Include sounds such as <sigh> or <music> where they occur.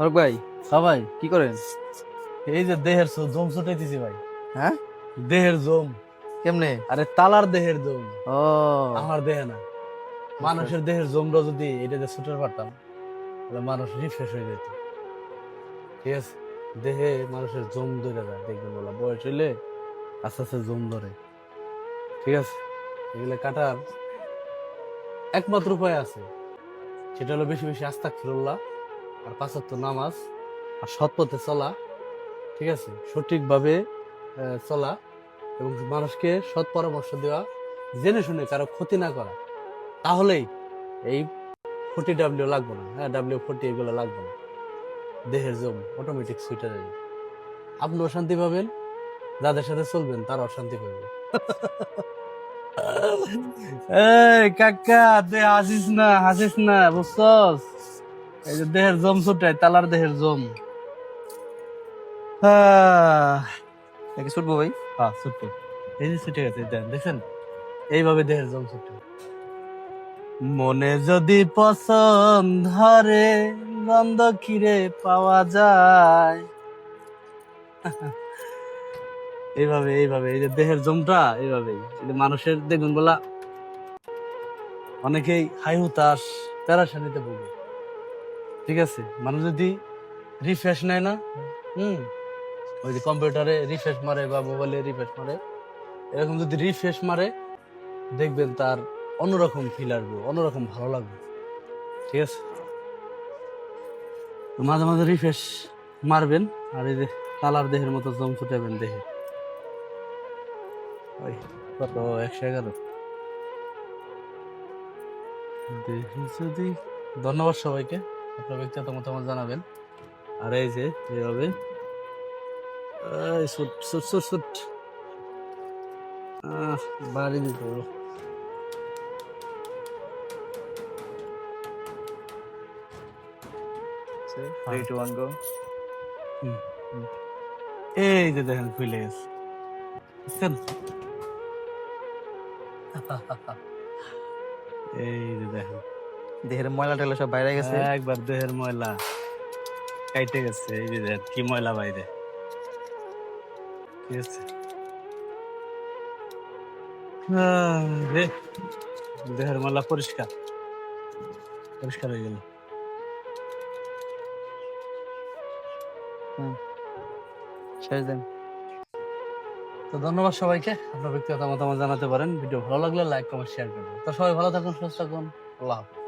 ফারুক ভাই হ্যাঁ ভাই কি করেন? এই যে দেহের জম ছুটাইতেছি ভাই। হ্যাঁ? দেহের জম। কেমনে? আরে তালার দেহের জম। ও। আমার দেহে না। মানুষের দেহের যদি এটাতে ছুটে পারতাম তাহলে মানুষ রিফ্রেশ হয়ে যেত। ঠিক আছে? দেহে মানুষের জম ধরে যায় দেখবেন বলা বয়স হইলে আস্তে আস্তে জম ধরে। ঠিক আছে? এগুলো কাটার একমাত্র উপায় আছে। সেটা হলো বেশি বেশি আস্তাক ফিরুল্লাহ আর পাঁচাত্তর নামাজ আর সৎ পথে চলা, ঠিক আছে? সঠিকভাবে চলা এবং মানুষকে সৎ পরামর্শ দেওয়া, জেনে শুনে কারও ক্ষতি না করা, তাহলেই এই ফোর্টি ডাব্লিউ লাগবে না। হ্যাঁ ডাব্লিউ ফোর্টি এগুলো লাগবে না। দেহের জম অটোমেটিক সুইটার আপনি অশান্তি পাবেন, যাদের সাথে চলবেন তারা অশান্তি পাবে <laughs> এই কাকা দে হাসিস না হাসিস না, বুঝছস? এই যে দেহের জম ছুটাই তালার দেহের জম। নাকি ছুটবো ভাই? হ্যাঁ ছুটে এই যে ছুটে গেছে দেন দেখছেন? এইভাবে দেহের জম ছুটে। মনে যদি পছন্দ ধরে গন্ধ খিরে পাওয়া যায়। এইভাবে এইভাবে এই যে দেহের জমটা এইভাবে মানুষের দেখুন বলা অনেকেই হাই হুতাশ প্যারাসানিতে ভোগে। ঠিক আছে? মানুষ যদি রিফ্রেশ নেয় না, হুম, ওই যে কম্পিউটারে রিফ্রেশ মারে বা মোবাইলে রিফ্রেশ মারে, এরকম যদি রিফ্রেশ মারে, দেখবেন তার অন্যরকম ফিল আসবে, অন্যরকম ভালো লাগবে। ঠিক আছে? তো মাঝে মাঝে রিফ্রেশ মারবেন, আর এই যে কালার দেহের মতো জম ছুটাবেন দেহে। ওই, কত? একশো এগারো। দেখি যদি ধন্যবাদ সবাইকে। আপনার ব্যক্তিগত মতামত জানাবেন? আর এই যে এইভাবে। এই সুট সুট সুট সুট। বাড়ি দিতে হবে। থ্রি টু ওয়ান গো হুম, হুম। এই যে দেখেন খুলে গেছে। <laughs> এই যে দেখেন। দেহের ময়লা টয়লা সব বাইরে গেছে। একবার দেহের ময়লা কাইটে গেছে এই যে কি ময়লা বাইরে। ঠিক আছে দেহের ময়লা পরিষ্কার। পরিষ্কার হয়ে গেল। শেষ দেন। তো ধন্যবাদ সবাইকে। আপনার ব্যক্তিগত মতামত জানাতে পারেন। ভিডিও ভালো লাগলে লাইক কমেন্ট শেয়ার করবেন। তো সবাই ভালো থাকুন সুস্থ থাকুন। আল্লাহ হাফেজ।